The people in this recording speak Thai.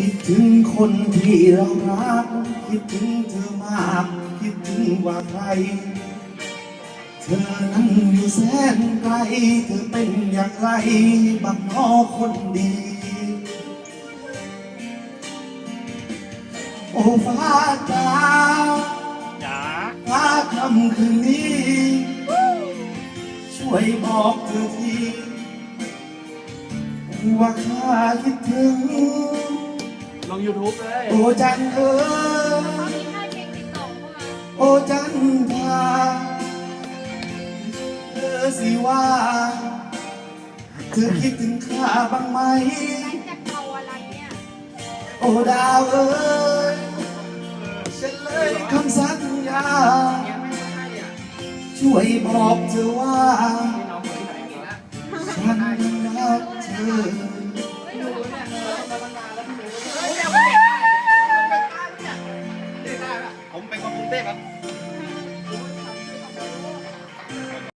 คิดถึงคนที่เรารัก คิดถึงเธอมาก คิดถึงกว่าใคร เธอนั้นอยู่แสนไกล เธอเป็นอย่างไรบังนอคนดี โอ้ฟ้าจ้าจ๋าฟ้าคำคืนนี้ ช่วยบอกเธอทีว่าข้าคิดถึงล ง YouTube เลย โอ้จันเอ๋ยมีค่ายเพลงติดต่อโอ้จันทาเธอสิว่า เธอคิดถึงข้าบ้างไหม โอ้ดาวเอ๋ยฉันเลยคำสัญญา ช่วยบอกเธอว่าพี่น้องคนที่ไหนกันละฉันรักเธอ ผมเป็นคนกรุงเทพครับ ฮ